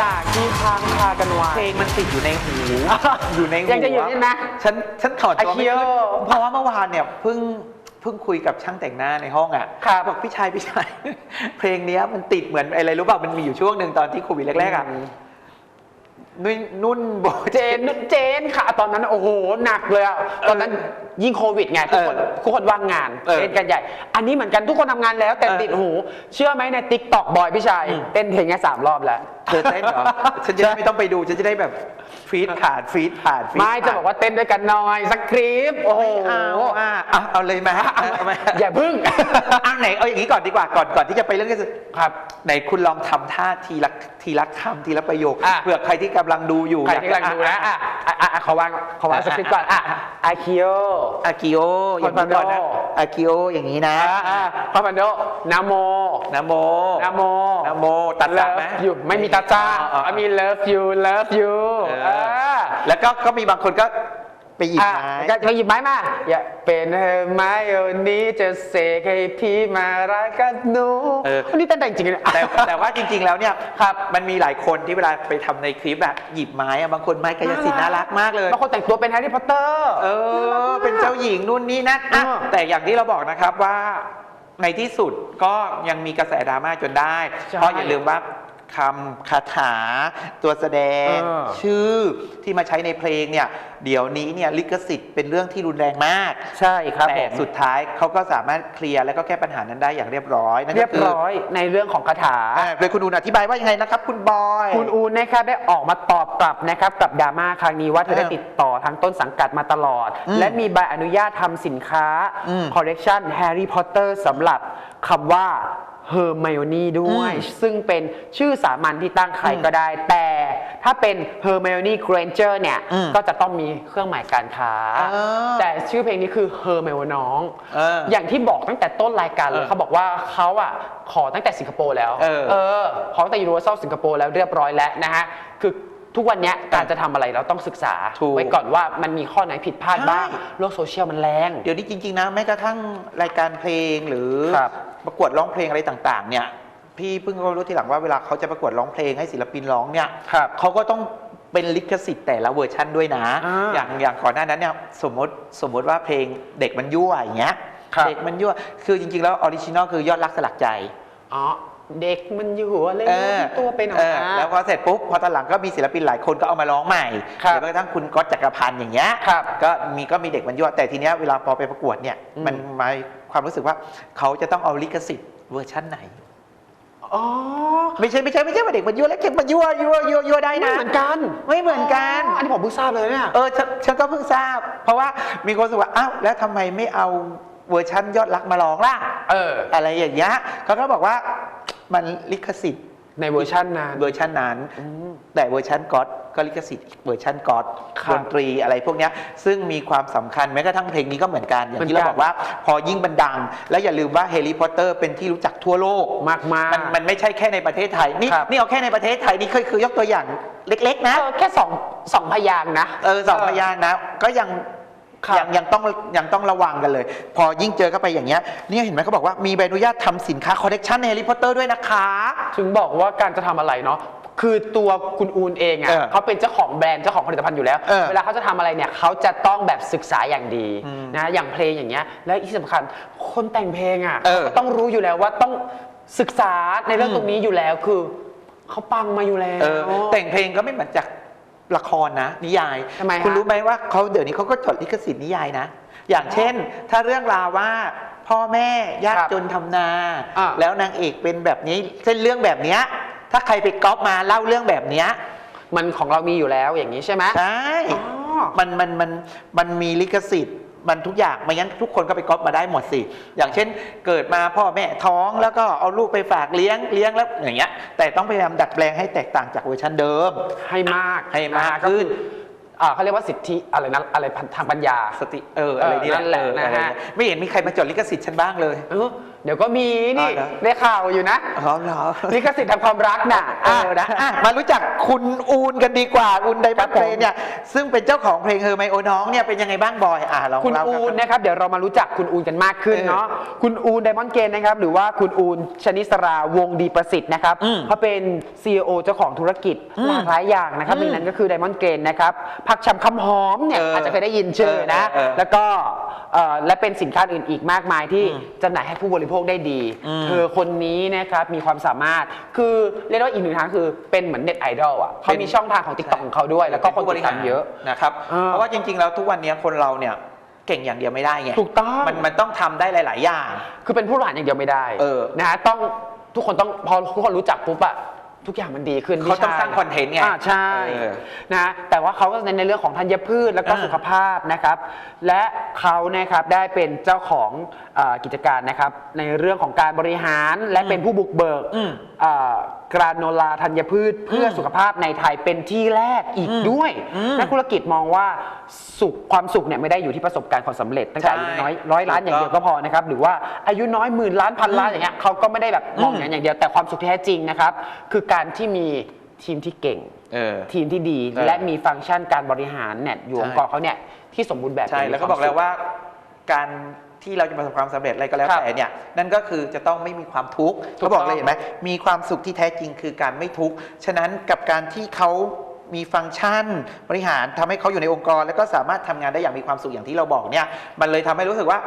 วายเพลงมันติดอยู่ในหู อยู่ในหูยังจะอยู่นี่นะฉันฉันถอดตัวไม่อาคิโอขึ้นเพราะว่าเมื่อวานเนี่ยเพิ่งเพิ่งคุยกับช่างแต่งหน้าในห้องอะครับบอกพี่ชายพี่ชาย เพลงเนี้ยมันติดเหมือนอะไรรู้ป่ะมันมีอยู่ช่วงหนึ่งตอนที่โควิดแรกๆอะนุ่นนุ่นโบเจนเจนค่ะ ตอนนั้นโอ้โหหนักเลยอะตอนนั้นยิ่งโควิดไงทุกคนเออทุกคนว่างงานเออเต้นกันใหญ่ อันนี้เหมือนกันทุกคนทำงานแล้วแต่เออติดหู เชื่อไหมในติ๊กต็อกบอยพี่ชายอืมเต้นเพลงแค่สามรอบแล้ว เธอเต้นเหรอ ฉันจะได้ไม่ต้องไปดู ฉันจะได้แบบฟีดผ่านฟีดผ่านฟีดไม่จะบอกว่าเต้นด้วยกันหน่อยสักคลิปโอ้โหไม่เอาอะเอาเอาเลยไหมเอาไหมอย่าพึ่งเอาไหนเอาอย่างนี้ก่อนดีกว่าก่อนก่อนที่จะไปเรื่องกันครับไหนคุณลองทำท่าทีละทีละคำทีละประโยคอะเผื่อใครที่กำลังดูอยู่ใครที่กำลังดูนะอะอะอะอะขอวางขอวางสคริปต์ก่อนอะอาคิโออากิโออย่างนี้ก่อนนะคอนโดอากิโออย่างนี้นะอะอะพาพันโดนาโมนะโมนาโมนะโมตัดสะไหม Love you ไม่มีตาจ้าอ๋ออ๋อ I mean love you love you เออเออแล้วก็ก็มีบางคนก็ไปหยิบอะไม้ก็ก็หยิบไม้มาอย่าเป็นเธอไม้วันนี้จะเสกให้พี่มารักกันหนูเออวันนี้เต้นแต่จริงๆเลยแต่แต่ว่าจริง ๆ แล้วเนี่ยครับมันมีหลายคนที่เวลาไปทำในคลิปอะหยิบไม้อะบางคนไม้กายสิทธิ์น่ารักมากเลย บางคนแต่งตัวเป็นแฮร์รี่พอตเตอร์ เออ เป็นเจ้าหญิงนู่นนี่นั่นอะเออแต่อย่างที่เราบอกนะครับว่าในที่สุดก็ยังมีกระแสดราม่าจนได้ ใช่เพราะอย่าลืมว่า คำคาถา ตัวแสดง เออ ชื่อที่มาใช้ในเพลงเนี่ย เดี๋ยวนี้เนี่ยลิขสิทธิ์เป็นเรื่องที่รุนแรงมาก ใช่ครับผแต่มสุดท้ายเขาก็สามารถเคลียร์แล้วก็แก้ปัญหานั้นได้อย่างเรียบร้อยนั่นเรีก็ยบคือร้อยในเรื่องของคาถา อ่าโดยคุณอูนอธิบายว่ายังไงนะครับ คุณบอย คุณอูนนะครับได้ออกมาตอบกลับนะครับกับดราม่าครั้งนี้ว่าเธอได้เออติดต่อทางต้นสังกัดมาตลอด อืมและมีใบอนุญาตทำสินค้าอืม คอลเลกชันแฮร์รี่พอตเตอร์สำหรับคำว่า เฮอร์ไมโอนี่ด้วยอืมซึ่งเป็นชื่อสามัญที่ตั้งใครอืมก็ได้ แต่ถ้าเป็นเฮอร์ไมโอนี่เกรนเจอร์เนี่ยอืมก็จะต้องมีเครื่องหมายการค้าเออแต่ชื่อเพลงนี้คือเฮอร์ไมโอน้องเอออย่างที่บอกตั้งแต่ต้นรายการเลยเออเขาบอกว่าเขาอะขอตั้งแต่สิงคโปร์แล้วเออเออ ขอตั้งแต่ยูนิเวอร์แซลสิงคโปร์แล้วเรียบร้อยแล้วนะฮะคือ ทุกวันเนี้ยการจะทำอะไรเราต้องศึกษา ถูก ไว้ก่อนว่ามันมีข้อไหนผิดพลาดบ้างใช่โลกโซเชียลมันแรง เดี๋ยวนี้จริง ๆ นะแม้กระทั่งรายการเพลงหรือครับประกวดร้องเพลงอะไรต่าง ๆ เนี่ยพี่เพิ่งรู้ทีหลังว่าเวลาเขาจะประกวดร้องเพลงให้ศิลปินร้องเนี่ยครับเขาก็ต้องเป็นลิขสิทธิ์แต่ละเวอร์ชันด้วยนะ อ่าอย่างอย่างก่อนหน้านั้นเนี่ยสมมติสมมติว่าเพลงเด็กมันยั่วอย่างเงี้ยครับ เด็กมันยั่วคือจริง ๆ แล้วออริจินอลคือยอดรักสลักใจ อ๋อ เด็กมันอยู่หัวเลยเออตัวไปหน่อยเออนะแล้วพอเสร็จปุ๊บพอตอนหลังก็มีศิลปินหลายคนก็เอามาร้องใหม่ครับหรือกระทั่งคุณก๊อตจักรพันธ์อย่างเงี้ยครับก็มีก็มีเด็กมันยั่วแต่ทีเนี้ยเวลาพอไปประกวดเนี่ยอืมมันหมายความรู้สึกว่าเขาจะต้องเอาลิขสิทธิ์เวอร์ชันไหนอ๋อไม่ใช่ไม่ใช่ไม่ใช่ว่าเด็กมันยั่วแล้วเก็บมันยั่วยั่วยั่วยั่วได้ไม่นะเหมือนกันไม่เหมือนกันอันนี้ผมเพิ่งทราบเลยเนี่ยเออฉันฉันก็เพิ่งทราบ เพราะว่ามีคนรู้สึกว่าอ้าวแล้วทำไมไม่เอาเวอร์ชันยอดรักมาร้องล่ะ เออ อะไรอย่างเงี้ยเขาก็บอกว่า มันลิขสิทธิ์ในเวอร์ชันนั้น เวอร์ชันนั้น แต่เวอร์ชันก๊อตก็ลิขสิทธิ์อีกเวอร์ชันก๊อตครับดนตรีอะไรพวกเนี้ยซึ่งมีความสำคัญแม้กระทั่งเพลงนี้ก็เหมือนกัน อย่างที่เหมืเราอนกันบอกว่าพอยิ่งบันดัง แล้วอย่าลืมว่าแฮร์รี่พอตเตอร์เป็นที่รู้จักทั่วโลก มากมาก มันมันไม่ใช่แค่ในประเทศไทย นี่ครับ นี่เอาแค่ในประเทศไทยนี่เคยคือยกตัวอย่างเล็ก ๆ นะ เออแค่สองสองพยางค์นะ เออสองพยางค์นะ ก็ยัง ครับยังยังต้องยังต้องระวังกันเลย พอยิ่งเจอเข้าไปอย่างเงี้ยเนี่ยเห็นไหมเขาบอกว่ามีใบอนุญาตทำสินค้าคอลเลกชันแฮร์รี่พอตเตอร์ด้วยนะคะ ถึงบอกว่าการจะทำอะไรเนาะคือตัวคุณอูนเองอะเออเขาเป็นเจ้าของแบรนด์เจ้าของผลิตภัณฑ์อยู่แล้ว เออเวลาเขาจะทำอะไรเนี่ยเขาจะต้องแบบศึกษาอย่างดีอืมนะอย่างเพลงอย่างเงี้ยและที่สำคัญคนแต่งเพลงอะเออเขาก็ต้องรู้อยู่แล้วว่าต้องศึกษาในเรื่องอืม ตรงนี้อยู่แล้วคือเขาปังมาอยู่แล้ว เออแต่งเพลงก็ไม่เหมือนจาก ละครนะ นิยาย ทำไมฮะคุณรู้ไหมว่าเขาเดี๋ยวนี้เขาก็จดลิขสิทธิ์นิยายนะ อย่างเช่น ถ้าเรื่องราวว่าพ่อแม่ยากครับจนทำนา อะแล้วนางเอกเป็นแบบนี้เส้นเรื่องแบบเนี้ยถ้าใครไปก๊อปมาเล่าเรื่องแบบเนี้ยมันของเรามีอยู่แล้วอย่างนี้ใช่ไหมใช่ อ๋อ มันมันมันมันมีลิขสิทธิ์ มันทุกอย่างไม่งั้นทุกคนก็ไปก๊อปมาได้หมดสิ อย่างเช่น เกิดมาพ่อแม่ท้องแล้วก็เอาลูกไปฝากเลี้ยงเลี้ยงแล้วอย่างเงี้ย แต่ต้องพยายามดัดแปลงให้แตกต่างจากเวอร์ชันเดิม ให้มากให้มากก็ขึ้คืนออ่าเขาเรียกว่าสิทธิอะไรนะอะไรทางปัญญาสติเอออะไรนี่เออนั่นแหละเออนะอะไรฮะเนี่ยไม่เห็นมีใครมาจดลิขสิทธิ์ฉันบ้างเลย เออเดี๋ยวก็มีนี่อ๋อเหรอได้ข่าวอยู่นะอ๋อเหรอ ลิขสิทธิ์ทางความรักน่ะเออนะอะมารู้จักคุณอูนกันดีกว่าอูนไดครับับตผมเพลงเนี่ยซึ่งเป็นเจ้าของเพลงเฮอร์ไมโอน้องเนี่ยเป็นยังไงบ้างบอยอะลองคุณเล่าอูนรับ นะครับเดี๋ยวเรามารู้จักคุณอูนกันมากขึ้นเออเนาะคุณอูนไดมอนด์เกนนะครับหรือว่าคุณอูนชนิสราวงดีประสิทธิ์นะครับอืมเขาเป็น CEO เจ้าของธุรกิจอืมหลากหลายอย่างนะครับอืหมนึ่งนั้นก็คือไดมอนด์เกนนะครับผักชำคำหอมเนี่ยเออออาจจะเคยได้ยินชื่อนะ เออเออแล้วก็ เอ่อและเป็นสินค้าอื่นอีกมากมายที่อืมจำหน่ายให้ผู้บริโภคได้ดีอืมเธอคนนี้นะครับมีความสามารถคือเรียกได้ว่าอีกหนึ่งทางคือเป็นเหมือนเน็ตไอดอลอะเขามีช่องทางของ t ิ k t o k ของเขาด้วย แล้วก็คนติดตามเยอะ นะครับ เออเพราะว่าจริง ๆ แล้วทุกวันนี้คนเราเนี่ยเก่งอย่างเดียวไม่ได้ไงถูกต้อง มันมันต้องทำได้หลาย ๆ อย่าง คือเป็นผู้บริหารอย่างเดียวไม่ได้เออนะฮะต้องทุกคนต้องพอทุกคนรู้จักปุ๊บอะ ทุกอย่างมันดีขึ้นเขาต้องพี่ชยสร้างคอนเทนต์ไงอ่าใช่เออนะแต่ว่าเขาก็เน้นในเรื่องของธัญพืชแล้วก็อ่าสุขภาพนะครับ และเขานะครับได้เป็นเจ้าของ เออกิจการนะครับ ในเรื่องของการบริหารและเป็นผู้บุกเบิกอืมกราโนลาธัญพืชเพื่ออมสุขภาพในไทยเป็นที่แรกอีกอืมด้วยอืมนักธุรกิจมองว่าสุขความสุขเนี่ยไม่ได้อยู่ที่ประสบการณ์ความสำเร็จตั้งแต่อายุน้อยร้อยล้านอย่างเดียวก็พอนะครับหรือว่าอายุน้อยหมื่นล้านพันล้านอย่างเงี้ยเขาก็ไม่ได้แบบมองอย่างนั้นอย่างเดียวแต่ความสุขที่แท้จริงนะครับ คือการที่มีทีมที่เก่ง เออ ทีมที่ดีเออและมีฟังก์ชันการบริหารเนี่ยอยู่ใช่ องค์กรเขาเนี่ยที่สมบูรณ์แบบใช่ แล้วก็บอกแล้วว่าการ ที่เราจะประสบความสำเร็จอะไรก็แล้วครับแต่เนี่ยนั่นก็คือจะต้องไม่มีความทุกข์ถูกเขาบอกต้องเลยเห็นไหมมีความสุขที่แท้จริงคือการไม่ทุกข์ฉะนั้นกับการที่เขามีฟังก์ชันบริหารทำให้เขาอยู่ในองค์กร แล้วก็สามารถทำงานได้อย่างมีความสุขอย่างที่เราบอกเนี่ยมันเลยทำให้รู้สึกว่า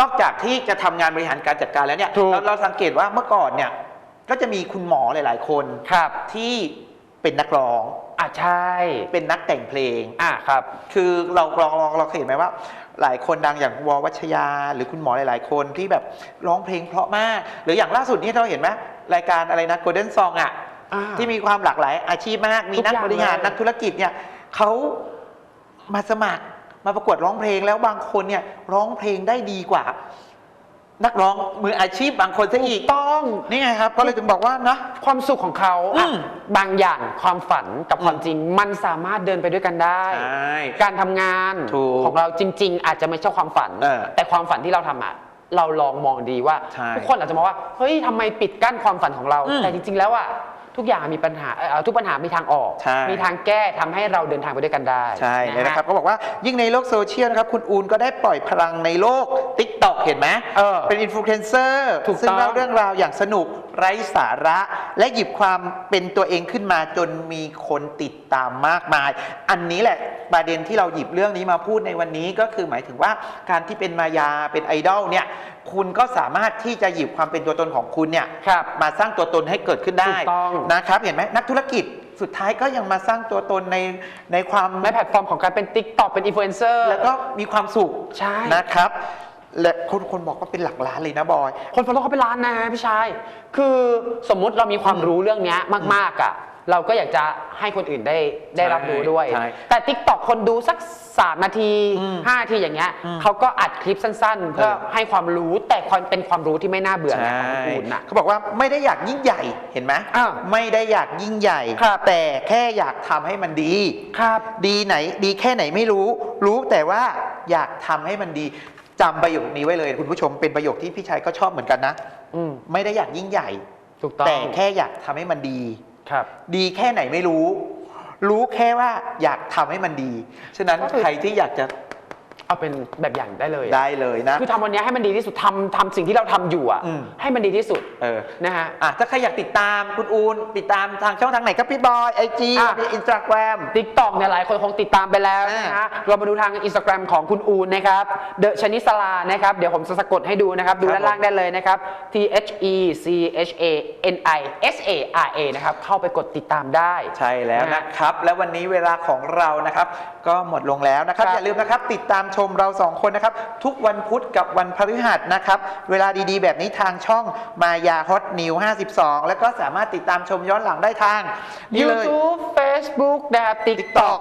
นอกจากที่จะทำงานบริหารการจัดการแล้วเนี่ยถูกเราเราสังเกตว่าเมื่อก่อนเนี่ยก็จะมีคุณหมอหลาย ๆ คนครับที่เป็นนักร้องอะใช่ เป็นนักแต่งเพลงอะครับ คือเราเราเราเราเคยเห็นไหมว่า หลายคนดังอย่างวอวัชยา หรือคุณหมอหลาย ๆ คนที่แบบร้องเพลงเพราะมาก หรืออย่างล่าสุดนี่เราเห็นไหมรายการอะไรนะ Golden Song อะอ่าที่มีความหลากหลายอาชีพมาก มีนักทุกอย่างบริหารเลยนักธุรกิจเนี่ยเขามาสมัครมาประกวดร้องเพลงแล้วบางคนเนี่ยร้องเพลงได้ดีกว่า นักร้องมืออาชีพบางคนซะอีก ต้อง นี่ไงครับ ก็เลยถึงบอกว่านะ ความสุขของเขาอะอืมบางอย่างความฝันกับความอืมจริงมันสามารถเดินไปด้วยกันได้ ใช่การทำงานถูกของเราจริง ๆ อาจจะไม่ใช่ความฝัน เออแต่ความฝันที่เราทำอะเราลองมองดีว่า ใช่ทุกคนอาจจะมองว่าเฮ้ยทำไมปิดกั้นความฝันของเรา อืมแต่จริง ๆ แล้วอะทุกอย่างมีปัญหาเอ่อทุกปัญหามีทางออก ใช่ มีทางแก้ทำให้เราเดินทางไปด้วยกันได้ใช่เลยฮนะครับก็บอกว่ายิ่งในโลกโซเชียลนะครับ คุณอูนก็ได้ปล่อยพลังในโลก t ิ k t o k เห็นไหมเออเป็นอินฟลูเอนเซอร์ถูกซึ่งต้องเล่าเรื่องราวอย่างสนุกไร้สาระ และหยิบความเป็นตัวเองขึ้นมาจนมีคนติดตามมากมาย อันนี้แหละประเด็นที่เราหยิบเรื่องนี้มาพูดในวันนี้ก็คือหมายถึงว่าการที่เป็นมายาเป็นไอดอลเนี่ยคุณก็สามารถที่จะหยิบความเป็นตัวตนของคุณเนี่ยครับมาสร้างตัวตนให้เกิดขึ้นได้ถูกต้องนะครับเห็นไหมนักธุรกิจสุดท้ายก็ยังมาสร้างตัวตนในในความในแพลตฟอร์มของการเป็น t ิ k t o k เป็นอินฟลูเอนเซอร์แล้วก็มีความสุขใช่นะครับ และคนคนบอกว่าเป็นหลักล้านเลยนะบอย คนฟอลโล่เขาเป็นล้านนะพี่ชาย คือสมมุติเรามีความรู้เรื่องเนี้ยมาก ๆอะ เราก็อยากจะให้คนอื่นได้ได้รับรู้ด้วย ใช่แต่ t ิ k t o k คนดูสัก 3 นาที อืม5 นาทีอย่างเงี้ยอืมเขาก็อัดคลิปสั้นๆ เพื่อเออ ให้ความรู้แต่ความเป็นความรู้ที่ไม่น่าเบื่อใช่นะของคนอื่นน่ะ เขาบอกว่าไม่ได้อยากยิ่งใหญ่เห็นไหมอ้าวไม่ได้อยากยิ่งใหญ่ ครับ แต่แค่อยากทำให้มันดี ครับ ดีไหน ดีแค่ไหนไม่รู้ รู้แต่ว่าอยากทำให้มันดี จำประโยคนี้ไว้เลย คุณผู้ชมเป็นประโยคที่พี่ชัยก็ชอบเหมือนกันนะ อืมไม่ได้อยากยิ่งใหญ่ ถูกต้องแต่แค่อยากทำให้มันดี ครับ ดีแค่ไหนไม่รู้ รู้แค่ว่าอยากทำให้มันดี ฉะนั้นก็คือ ใครที่อยากจะ เอาเป็นแบบอย่างได้เลยอะได้เลยนะ คือทำวันเนี้ยให้มันดีที่สุดทำทำสิ่งที่เราทำอยู่อะอืม ให้มันดีที่สุดเออ นะฮะ อะ ถ้าใครอยากติดตามคุณอูน ติดตามทางช่องทางไหนครับพี่บอยไอจีอะ อินสตาแกรมติ๊กต็อกเนี่ยหลายคนคงติดตามไปแล้วนะฮะเรามาดูทางอินสตาแกรมของคุณอูนนะครับเดอะชนิสลานะครับเดี๋ยวผมจะสะกดให้ดูนะครับ ดูครับด้านล่างได้เลยนะครับ T H E C H A N I S A R A นะครับ เข้าไปกดติดตามได้ ใช่แล้วนะฮะนะครับ และวันนี้เวลาของเรานะครับ ก็หมดลงแล้วนะครับ ครับอย่าลืมนะครับ ติดตามชมเราสองคนนะครับ ทุกวันพุธกับวันพฤหัสนะครับ เวลาดีๆ แบบนี้ทางช่องมายาฮอตนิว52 แล้วก็สามารถติดตามชมย้อนหลังได้ทางนี่เลย YouTube Facebook นะครับติ๊ก TikTok ต็อก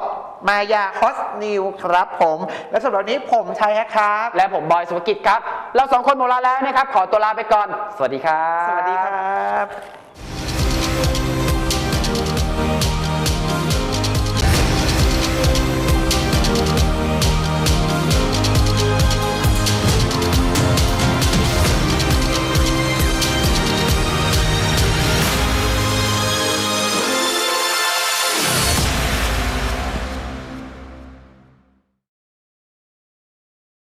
มายาฮอตนิวครับผม และสำหรับวันนี้ผมชัยแฮกครับ และผมบอยสุภกิจครับ เราสองคนหมดเวลาแล้วนะครับ ขอตัวลาไปก่อน สวัสดีครับ สวัสดีครับ